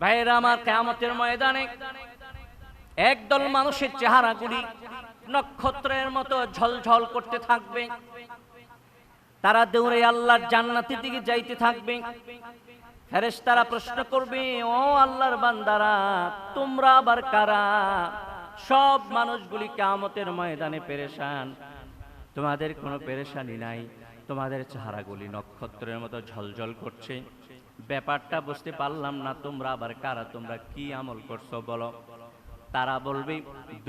ভাইয়েরা, আমার কেয়ামতের ময়দানে একদল মানুষের চেহারাগুলি নক্ষত্রের মতো ঝলঝল করতে থাকবে। তারা দৌড়ে আল্লাহর জান্নাতের দিকে যাইতে থাকবে। ফেরেশতারা প্রশ্ন করবে, ও আল্লাহর বান্দারা, তোমরা আবার কারা? সব মানুষগুলি কেয়ামতের ময়দানে পেরেশান। তোমাদের কোনো পেরেশানি নাই। তোমাদের চেহারাগুলি নক্ষত্রের মতো ঝলঝল করছে। ব্যাপারটা বুঝতে পারলাম না, তোমরা আবার কারা, তোমরা কি আমল করছ বলো। তারা বলবে,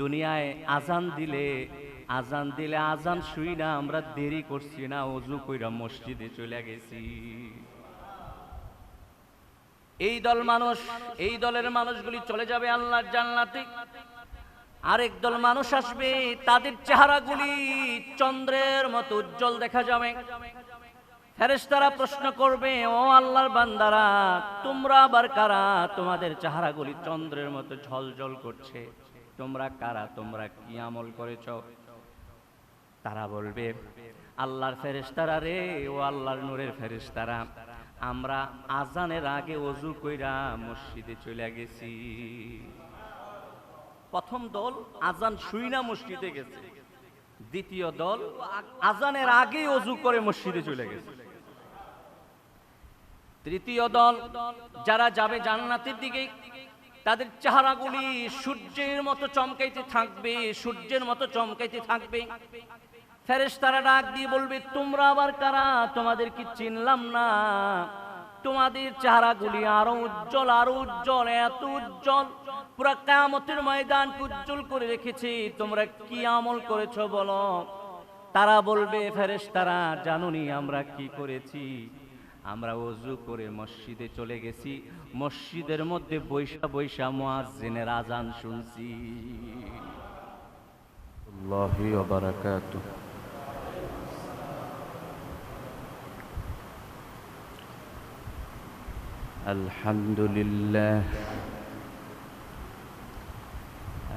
দুনিয়ায় আজান দিলে আজান দিলে আজান শুই না, আমরা দেরি করছি না, অজু কইরা মসজিদে চলে গেছি। এই দল মানুষ, এই দলের মানুষগুলি চলে যাবে আল্লাহর জান্নাতে। আরেক দল মানুষ আসবে, তাদের চেহারাগুলি চন্দ্রের মতো উজ্জ্বল দেখা যাবে। ফেরেশতারা প্রশ্ন করবে, ও আল্লাহর বান্দারা, তোমরা আবার কারা? তোমাদের চেহারাগুলি চন্দ্রের মতো ঝলঝল করছে। তোমরা কারা? তোমরা কি আমল করেছ? তারা বলবে, আল্লাহর ফেরেশতারা রে, ও আল্লাহর নূরের ফেরেশতারা, আমরা আজানের আগে অজু কইরা মসজিদে চলে গেছি। প্রথম দল আজান শুই না মসজিদে গেছে। দ্বিতীয় দল আজানের আগেই অজু করে মসজিদে চলে গেছে। তৃতীয় দল, যারা যাবে জান্নাতের দিকে, তাদের চেহারাগুলি সূর্যের মতো চমকাইতে থাকবে, সূর্যের মতো চমকাইতে থাকবে। ফেরেস তারা ডাক দিয়ে বলবে, তোমরা আবার কারা? তোমাদের কি চিনলাম না? তোমাদের চেহারাগুলি আরও উজ্জ্বল আরও উজ্জ্বল, এত উজ্জ্বল। পুরা কামতের ময়দান উজ্জ্বল করে রেখেছি। তোমরা কি আমল করেছ বলো? তারা বলবে ফেরেস তারা জানুনি আমরা কি করেছি? আমরা অজু করে মসজিদে চলে গেছি। মসজিদের মধ্যে বৈশা বৈশা মোয়াজিনের আজান শুনছি। আলহামদুলিল্লাহ।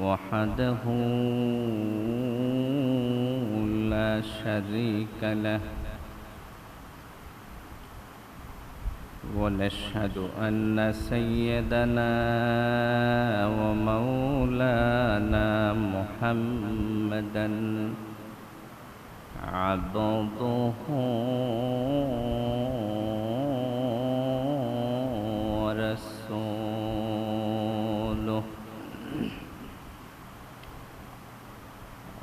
وحده لا شريك له ونشهد أن سيدنا ومولانا محمدا عبده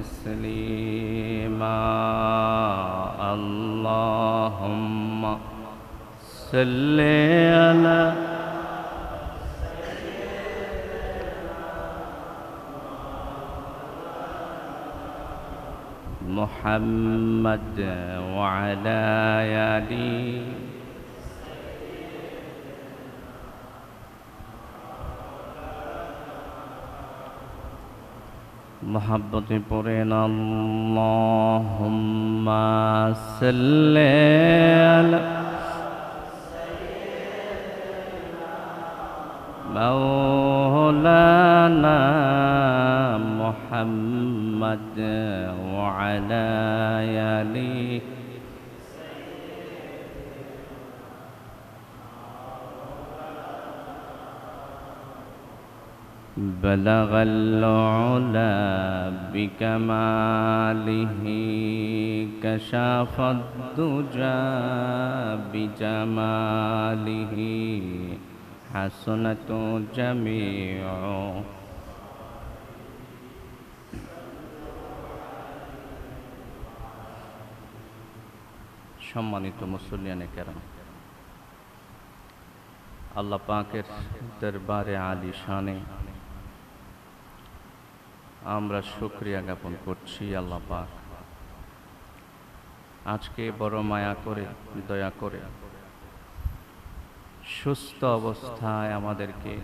تسليما. اللهم صل على محمد وعلى آله محبت پرین اللهم صل على مولانا محمد وعلى آله بلغ العلا بكماله كشف الدجى بجماله حسنة جميع সম্মানিত মুসলিয়ানে কেরাম আল্লাহ পাকের দরবারে আলী শানে আমরা শুক্রিয়া জ্ঞাপন করছি আল্লাহ পাক। আজকে বড় মায়া করে, দয়া করে সুস্থ অবস্থায় আমাদেরকে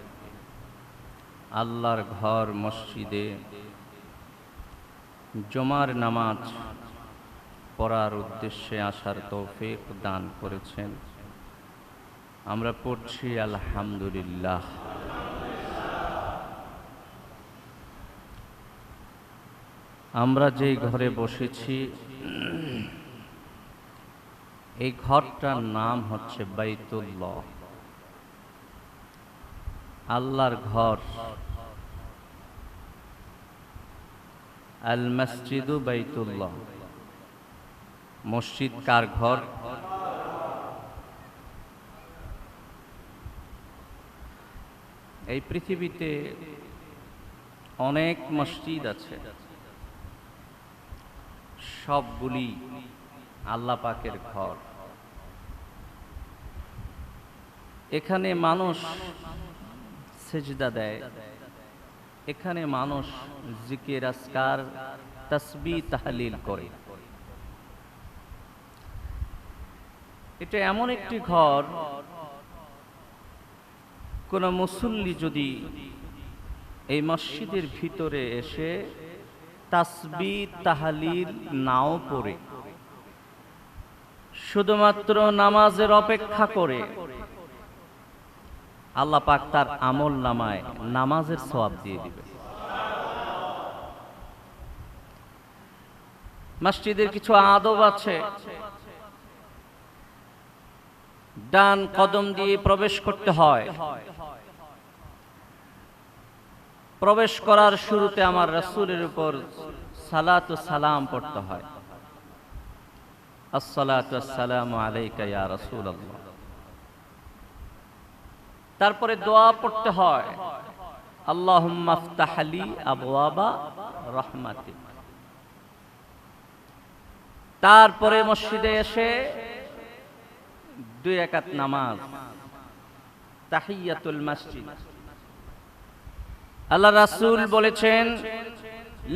আল্লাহর ঘর, মসজিদে জমার নামাজ পড়ার উদ্দেশ্যে আসার তৌফিক দান করেছেন। আমরা পড়ছি আলহামদুলিল্লাহ। আমরা যেই ঘরে বসেছি, এই ঘরটার নাম হচ্ছে বাইতুল্লাহ। আল্লাহর ঘর। আল মসজিদু বাইতুল্লাহ। মসজিদ কার ঘর? এই পৃথিবীতে অনেক মসজিদ আছে। সবগুলি আল্লাহ পাকের ঘর। এখানে মানুষ সেজদা দেয়। এখানে মানুষ জিকির আসকার তসবি তাহলিল করে। এটা এমন একটি ঘর, কোন মুসল্লি যদি এই মসজিদের ভিতরে এসে তাসবি তাহালিল নাও পড়ে। শুধুমাত্র নামাজের অপেক্ষা করে। আল্লাহ পাক তার আমল নামায় নামাজের সওয়াব দিয়ে দিবে। মসজিদের কিছু আদব আছে। ডান কদম দিয়ে প্রবেশ করতে হয়। প্রবেশ করার শুরুতে আমার রাসূলের উপর সালাত সালাম পড়তে হয়। আসসালামু আলাইকা ইয়া রাসূলুল্লাহ। তারপরে দোয়া পড়তে হয়, আল্লাহুম্মা আফতাহ লি আবওয়াবা তারপরে মসজিদে এসে দুই একাত নামাজ, তাহিয়াতুল মসজিদ। আল্লাহ রাসূল বলেছেন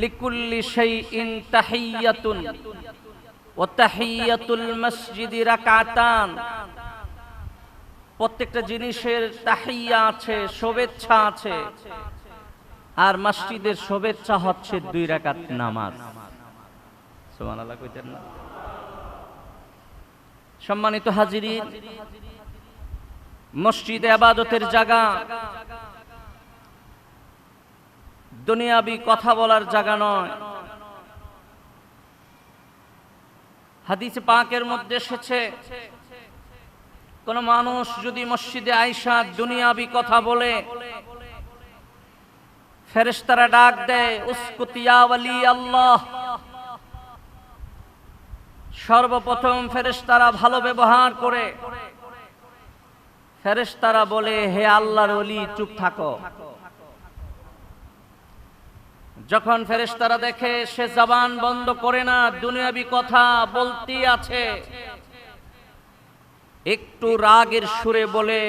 লিকুল্লি শাইইন তাহিয়াতুন ওয়া তাহিয়াতুল মসজিদি রাকাতান। প্রত্যেকটা জিনিসের তাহিয়া আছে, শুভেচ্ছা আছে। আর মসজিদের শুভেচ্ছা হচ্ছে দুই রাকাত নামাজ। সুবহানাল্লাহ, কইতেন না? সম্মানিত হাজিরিন, মসজিদে আবাদতের জায়গা দুনিয়াবি কথা বলার জায়গা নয়। হাদিস পাকের মধ্যে এসেছে, কোন মানুষ যদি মসজিদে আইসা দুনিয়াবি কথা বলে, ফেরেশতারা ডাক দেয় উস্কুতিয়া ওয়ালি আল্লাহ। সর্বপ্রথম ফেরেশতারা ভালো ব্যবহার করে। ফেরেশতারা বলে, হে আল্লাহর ওলি, চুপ থাকো। যখন ফেরেশতারা দেখে সে জবান বন্ধ করে না, দুনিয়াবি কথা বলতেই আছে, একটু রাগের সুরে বলে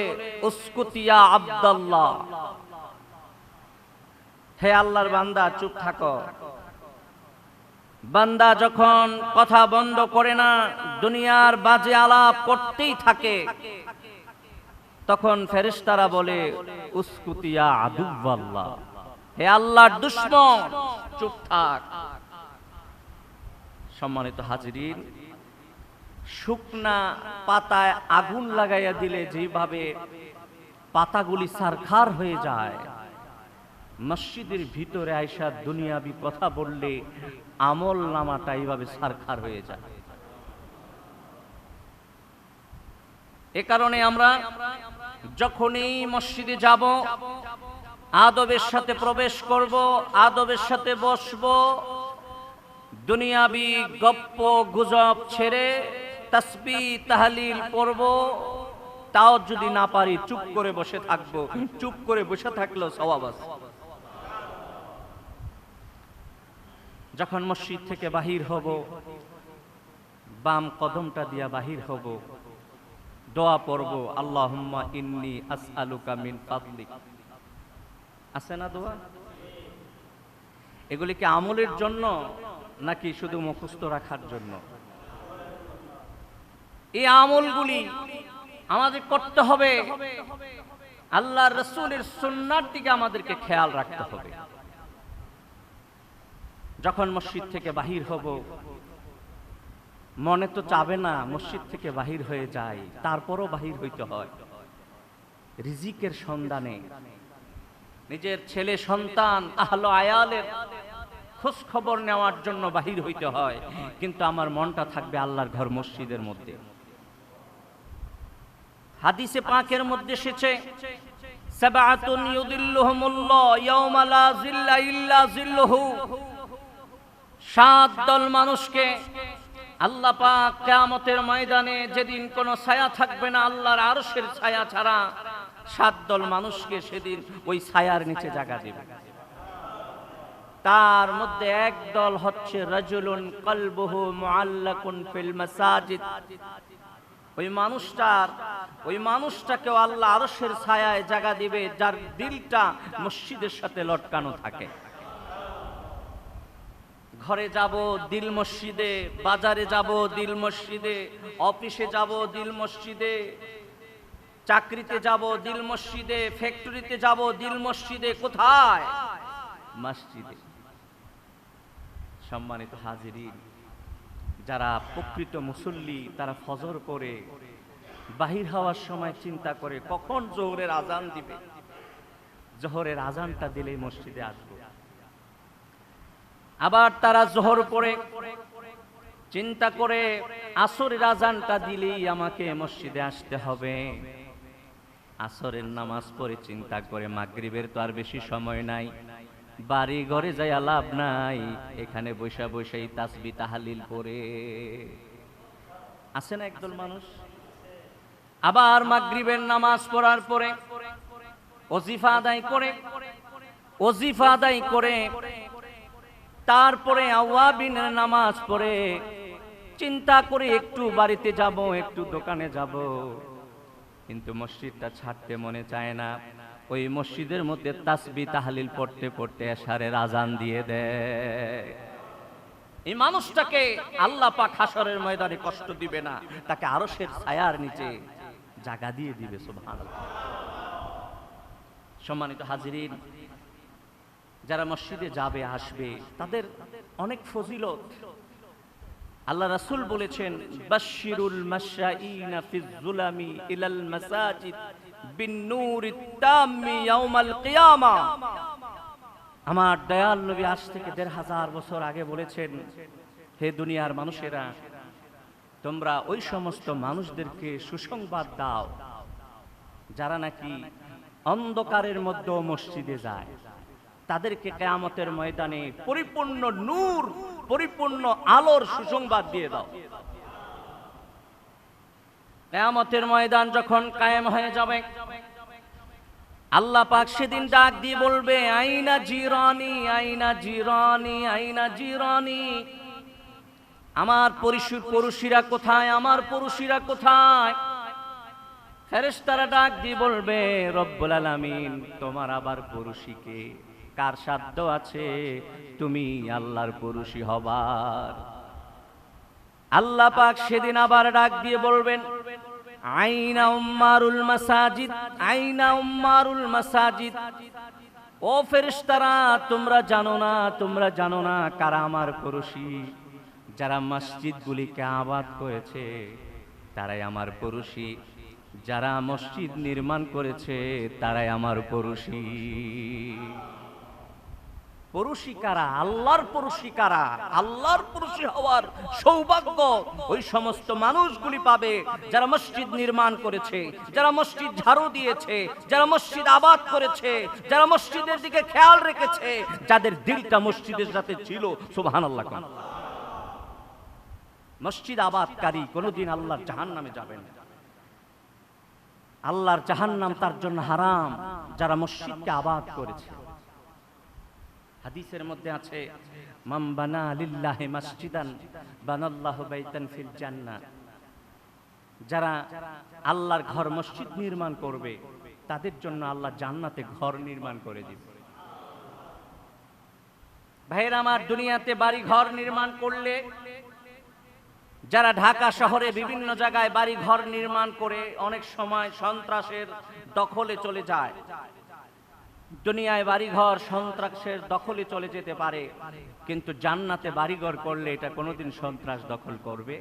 উস্কুতিয়া আব্দাল্লাহ। হে আল্লাহর বান্দা, চুপ থাকো। বান্দা যখন কথা বন্ধ করে না, দুনিয়ার বাজে আলাপ করতেই থাকে, তখন ফেরেশতারা বলে উস্কুতিয়া আদুব্বাল্লাহ হে আল্লাহর দুশ্মন, চুপ থাক। সম্মানিত হাজিরিন, শুকনা পাতায় আগুন লাগাইয়া দিলে যেভাবে পাতাগুলি সারখার হয়ে যায়, মসজিদের ভিতরে আইসা দুনিয়াবি কথা বললে আমল নামাটা এইভাবে সারখার হয়ে যায়। এ কারণে আমরা যখনই মসজিদে যাব আদবের সাথে প্রবেশ করব, আদবের সাথে বসব। দুনিয়াবি গপ্প গুজব ছেড়ে তসবি, তাহলিল পড়ব। তাও যদি না পারি, চুপ করে বসে থাকব। চুপ করে বসে থাকলেও সবাব যখন মসজিদ থেকে বাহির হব, বাম কদমটা দিয়া বাহির হব। দোয়া পড়ব, আল্লাহুম্মা ইন্নি আসআলুকা মিন ফাদলিক। আছে না দোয়া? এগুলি কি আমলের জন্য নাকি শুধু মুখস্থ রাখার জন্য? এই আমলগুলি আমাদের করতে হবে। আল্লাহ রসুলের সুন্নার দিকে আমাদেরকে খেয়াল রাখতে হবে। যখন মসজিদ থেকে বাহির হব, মনে তো চাবে না মসজিদ থেকে বাহির হয়ে যায়, তারপরও বাহির হইতে হয়। রিজিকের সন্ধানে নিজের ছেলে, সন্তান, আহলো আয়ালের খোঁজ খবর নেওয়ার জন্য বাহির হইতে হয়। কিন্তু আমার মনটা থাকবে আল্লাহর ঘর মসজিদের মধ্যে। হাদিসে পাকের মধ্যে এসেছে সাবাতুন ইউদিল্লুহুমুল্লাহ জিল্লা ইল্লা জিল্লুহু সাত দল মানুষকে আল্লাহ পাক কিয়ামতের ময়দানে যেদিন কোনো ছায়া থাকবে না, আল্লাহর আরশের ছায়া ছাড়া সাত দল মানুষকে সেদিন ওই ছায়ার নিচে জায়গা দেবে। তার মধ্যে এক দল হচ্ছে রাজুলুন কলবহু মুআল্লাকুন ফিল মাসাজিদ। ওই মানুষটার, ওই মানুষটাকেও আল্লাহ আরশের ছায়ায় জায়গা দিবে, যার দিলটা মসজিদের সাথে লটকানো থাকে। ঘরে যাব, দিল মসজিদে, বাজারে যাব, দিল মসজিদে, অফিসে যাব, দিল মসজিদে। চাকরিতে যাব, দিল মসজিদে, ফ্যাক্টরিতে যাব, দিল মসজিদে, কোথায়? মসজিদে। সম্মানিত হাজিরিন, যারা প্রকৃত মুসল্লি, তারা ফজর করে, বাহির হওয়ার সময় চিন্তা করে, কখন জোহরের আজান দিবে? জোহরের আজানটা দিলেই মসজিদে আসবে। আবার তারা জোহর করে চিন্তা করে, আসরের আজানটা দিলেই আমাকে মসজিদে আসতে হবে। আসরের নামাজ পড়ে চিন্তা করে মাগরিবের তো আর বেশি সময় নাই। বাড়ি ঘরে যাই লাভ নাই, এখানে বৈশা বৈশাই তাসবি তাহালিল করে আছে না একদল মানুষ? আবার মাগরিবের নামাজ পড়ার পরে অজিফা আদায় করে অজিফা আদায় করে, তারপরে আওয়াবিনের নামাজ পড়ে। চিন্তা করে একটু বাড়িতে যাব, একটু দোকানে যাব। কিন্তু মসজিদটা ছাড়তে মনে চায় না। ওই মসজিদের মধ্যে তাসবি তাহলিল পড়তে পড়তে এশারের আজান দিয়ে দেয়। এই মানুষটাকে আল্লাহ পাক হাসরের ময়দানে কষ্ট দিবে না, তাকে আরশের ছায়ার নিচে জায়গা দিয়ে দিবে, সুবহানাল্লাহ। সম্মানিত হাজিরিন, যারা মসজিদে যাবে, আসবে, তাদের অনেক ফজিলত। আল্লাহ রাসূল বলেছেন, বাশশিরুল মাশাইনা ফিজ যুলামি ইলাল মাসাজিদ বিন নূরিত তাম্মি ইয়াউমাল কিয়ামা। আমার দয়াল নবী আজ থেকে দেড় হাজার বছর আগে বলেছেন, হে দুনিয়ার মানুষেরা, তোমরা ওই সমস্ত মানুষদেরকে সুসংবাদ দাও, যারা নাকি অন্ধকারের মধ্যে মসজিদে যায়। তাদেরকে কেয়ামতের ময়দানে পরিপূর্ণ নূর পরিপূর্ণ আলোর সুসংবাদ দিয়ে দাও। কেয়ামতের ময়দান যখন কায়েম হয়ে যাবে, আল্লাহ পাক সেদিন ডাক দিয়ে বলবে, আইনা জিরানি আইনা জিরানি আইনা জিরানি। আমার পড়ুশিরা কোথায়, আমার পড়ুশিরা কোথায়? ফেরেশতারা ডাক দিয়ে বলবে, রব্বুল আলামিন, তোমার আবার পড়ুশিকে কার সাধ্য আছে? তুমি আল্লাহর পড়ুশি হবার। আল্লাহ পাক সেদিন আবার ডাক দিয়ে বলবেন, আইনা উম্মারুল মাসাজিদ, আইনা উম্মারুল মাসাজিদ। ও ফেরেশতারা, তোমরা জানো না, তোমরা জানো না কারা আমার পড়োশি যারা মসজিদগুলিকে আবাদ করেছে, তারাই আমার পড়োশি যারা মসজিদ নির্মাণ করেছে, তারাই আমার পড়োশি পড়োশি আল্লাহর পড়োশি আল্লাহর পড়োশি হওয়ার সৌভাগ্য ওই সমস্ত মানুষগুলি পাবে যারা মসজিদ নির্মাণ করেছে, যারা মসজিদ ঝাড়ু দিয়েছে, যারা মসজিদ আবাদ করেছে, যারা মসজিদের দিকে খেয়াল রেখেছে, যাদের দিলটা মসজিদের সাথে ছিল সুবহান আল্লাহ মসজিদ আবাদকারী কোনোদিন আল্লাহর জাহান নামে যাবেন। আল্লাহর জাহান্নাম তার জন্য হারাম, যারা মসজিদকে আবাদ করেছে হাদিসের মধ্যে আছে মাম বানা লিল্লাহি মাসজিদান, বানাল্লাহু বাইতান ফিল জান্নাহ। যারা আল্লাহর ঘর মসজিদ নির্মাণ করবে, তাদের জন্য আল্লাহ জান্নাতে ঘর নির্মাণ করে দিবে। ভাইয়ের, আমার দুনিয়াতে বাড়ি ঘর নির্মাণ করলে, যারা ঢাকা শহরে বিভিন্ন জায়গায় বাড়ি ঘর নির্মাণ করে, অনেক সময় সন্ত্রাসের দখলে চলে যায়। দুনিয়ায় বাড়িঘর, সন্ত্রাসের দখলে চলে যেতে পারে, কিন্তু জান্নাতে বাড়িঘর করলে এটা কোনোদিন সন্ত্রাস দখল করবে?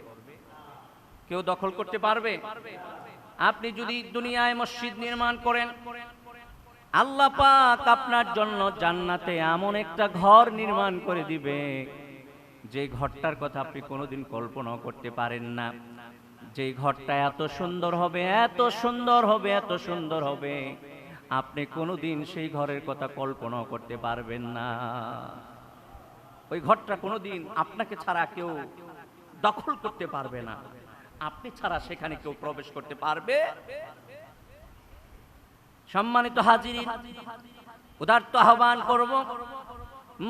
কেউ দখল করতে পারবে? আপনি যদি দুনিয়ায় মসজিদ নির্মাণ করেন, আল্লাহ পাক আপনার জন্য জান্নাতে এমন একটা ঘর নির্মাণ করে দিবে, যে ঘরটার কথা আপনি কোনোদিন কল্পনাও করতে পারেন না। যে ঘরটা এত সুন্দর হবে, এত সুন্দর হবে, এত সুন্দর হবে। আপনি কোনোদিন সেই ঘরের কথা কল্পনাও করতে পারবেন না। ওই ঘরটা কোনোদিন আপনাকে ছাড়া কেউ দখল করতে পারবে না। আপনি ছাড়া সেখানে কেউ প্রবেশ করতে পারবে। সম্মানিত হাজির উদার্ত আহ্বান করব,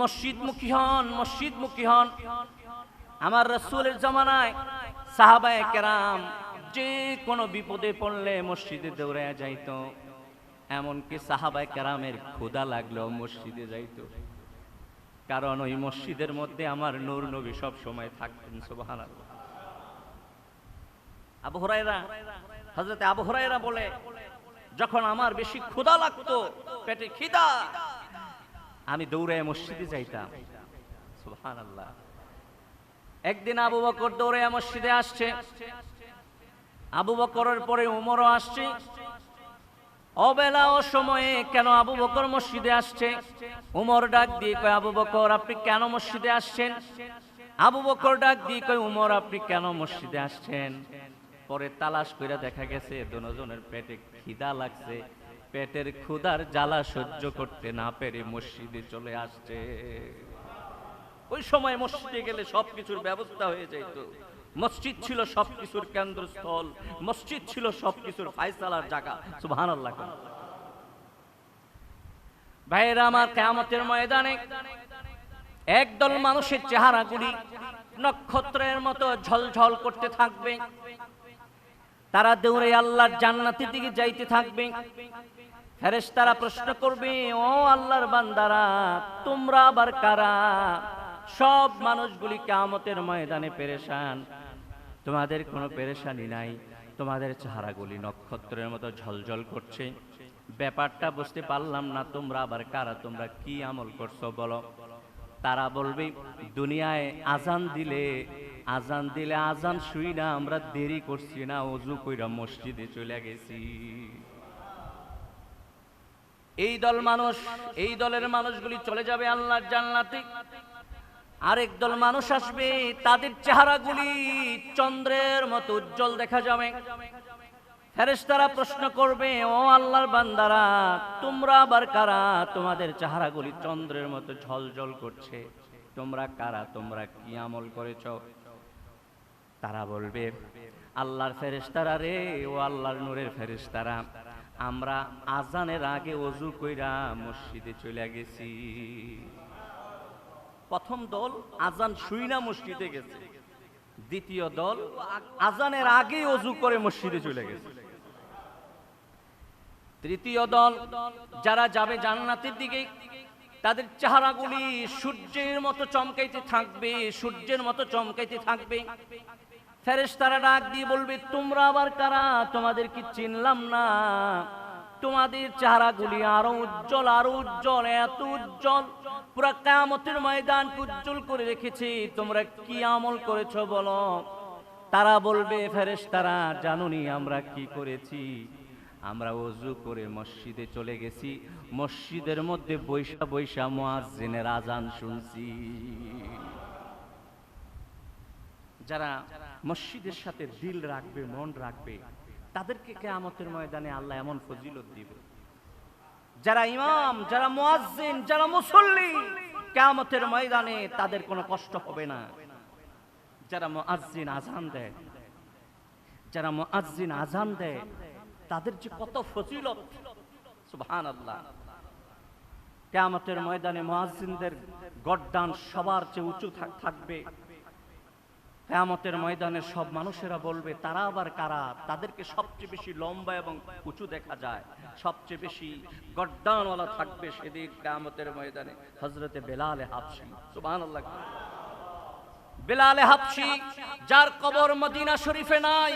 মসজিদমুখী হন মসজিদমুখী হন। আমার রসুলের জমানায় সাহাবায়ে কেরাম যে কোনো বিপদে পড়লে মসজিদে দৌড়ে যাইতো। এমনকি সাহাবায়ে কেরামের ক্ষুধা লাগল মসজিদে যাইতো। কারণ ওই মসজিদের মধ্যে আমার নূর নবী সব সময় থাকতেন, সুবহানাল্লাহ। আবু হযরতে আবু বলে, যখন আমার বেশি ক্ষুধা লাগতো, পেটে খিদা, আমি দৌড়ে মসজিদে যাইতাম। সুবহানাল্লাহ। একদিন আবু বকর দৌড়ে মসজিদে আসছে। আবু বকরের পরে উমরও আসছে। অবেলা ও সময়ে কেন আবু বকর মসজিদে আসছে? উমর ডাক দিয়ে কয়, আবু বকর, আপনি কেন মসজিদে আসছেন? আবু বকর ডাক দিয়ে কয়, উমর, আপনি কেন মসজিদে আসছেন? পরে তালাশ করে দেখা গেছে, দুজনের পেটে খিদা লাগছে। পেটের ক্ষুধার জ্বালা সহ্য করতে না পেরে মসজিদে চলে আসছে। ওই সময় মসজিদে গেলে সবকিছুর ব্যবস্থা হয়ে যেত মসজিদ ছিল সবকিছুর কেন্দ্রস্থল, মসজিদ ছিল সবকিছুর ফায়সালার জায়গা। সুবহান আল্লাহ ভাইয়েরা, আমার কেয়ামতের ময়দানে একদল মানুষের চেহারাগুলি নক্ষত্রের মতো ঝলঝল করতে থাকবে। তারা দৌড়ে আল্লাহর জান্নাতের দিকে যাইতে থাকবে। ফেরেশতারা প্রশ্ন করবে, ও আল্লাহর বান্দারা, তোমরা আবার কারা? সব মানুষগুলি কামতের ময়দানে পেরেশান। তোমাদের কোনো পেরেশানি নাই, তোমাদের চেহারাগুলি নক্ষত্রের মতো ঝলঝল করছে। ব্যাপারটা বুঝতে পারলাম না, তোমরা আবার কারা, তোমরা কি আমল করছ বলো। তারা বলবে, দুনিয়ায় আজান দিলে আজান দিলে আজান শুই না, আমরা দেরি করছি না, অজু কইরা মসজিদে চলে গেছি। এই দল মানুষ, এই দলের মানুষগুলি চলে যাবে আল্লাহর জান্নাতে। আরেক দল মানুষ আসবে, তাদের চেহারাগুলি চন্দ্রের মতো উজ্জ্বল দেখা যাবে। ফেরেশতারা প্রশ্ন করবে, ও আল্লাহর বান্দারা, তোমরা আবার কারা? তোমাদের চেহারাগুলি চন্দ্রের মতো ঝলঝল করছে। তোমরা কারা? তোমরা কি আমল করেছ? তারা বলবে, আল্লাহর ফেরেশতারা রে, ও আল্লাহর নূরের ফেরেশতারা, আমরা আজানের আগে অজু কইরা মসজিদে চলে গেছি। প্রথম দল আজান শুইনা মসজিদে গেছে। দ্বিতীয় দল আজানের আগেই অজু করে মসজিদে চলে গেছে। তৃতীয় দল যারা যাবে জান্নাতের দিকে, তাদের চেহারাগুলি সূর্যের মতো চমকাইতে থাকবে, সূর্যের মতো চমকাইতে থাকবে। ফেরেস তারা ডাক দিয়ে বলবে, তোমরা আবার কারা? তোমাদের কি চিনলাম না? তোমাদের চেহারাগুলি আরও উজ্জ্বল আরও উজ্জ্বল, এত উজ্জ্বল। পুরা কামতের ময়দান উজ্জ্বল করে রেখেছি। তোমরা কি আমল করেছ বলো? তারা বলবে, ফেরেশতারা, জানুনি আমরা কি করেছি। আমরা অজু করে মসজিদে চলে গেছি। মসজিদের মধ্যে বৈশা বৈশা মুয়াজ্জিনের আজান শুনছি। যারা মসজিদের সাথে দিল রাখবে, মন রাখবে তাদেরকে কেয়ামতের ময়দানে আল্লাহ এমন ফজিলত দিবে। যারা ইমাম, যারা মুয়াজ্জিন, যারা মুসল্লি, কেয়ামতের ময়দানে তাদের কোনো কষ্ট হবে না। যারা মুয়াজ্জিন আজান দেয়, যারা মুয়াজ্জিন আজান দেয়, তাদের যে কত ফজিলত, সুবহানাল্লাহ। কেয়ামতের ময়দানে মুয়াজ্জিনদের গড্ডান সবার চেয়ে উঁচু থাকবে। কেয়ামতের ময়দানে সব মানুষেরা বলবে, তারা আবার কারা? তাদেরকে সবচেয়ে বেশি লম্বা এবং উঁচু দেখা যায়। সবচেয়ে বেশি গড্ডানওয়ালা থাকবে সেদিন কেয়ামতের ময়দানে। হজরতে বেলালে হাফসি সুবহানাল্লাহ। বেলালে হাফসি যার কবর মদিনা শরীফে নাই,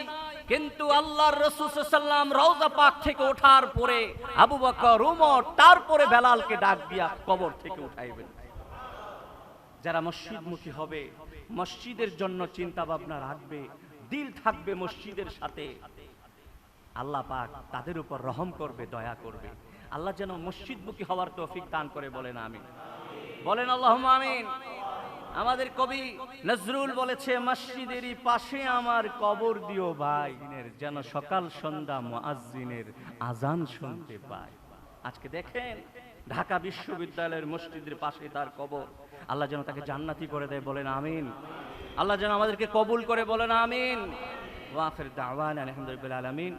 কিন্তু আল্লাহর রসুল সাল্লাম রওজা পাক থেকে ওঠার পরে আবু বকর, উমর, তারপরে বেলালকে ডাক দিয়া কবর থেকে উঠাইবেন। যারা মসজিদমুখী হবে মসজিদের জন্য চিন্তা ভাবনা রাখবে, দিল থাকবে মসজিদের সাথে। আল্লাহ পাক তাদের উপর রহম করবে, দয়া করবে। আল্লাহ যেন মসজিদমুখী হওয়ার তৌফিক দান করে বলেন আমি বলেন আল্লাহ আমিন। আমাদের কবি নজরুল বলেছে, মসজিদেরই পাশে আমার কবর দিও ভাই। যেন সকাল সন্ধ্যা মুআজ্জিনের আজান শুনতে পায়। আজকে দেখেন, ঢাকা বিশ্ববিদ্যালয়ের মসজিদের পাশে তার কবর। আল্লাহ যেন তাকে জান্নাতি করে দেয়, বলেন আমিন। আল্লাহ যেন আমাদেরকে কবুল করে, বলেন আমিন। ওয়াফের দাওয়ান আলহামদুলিল্লাহ আলামিন।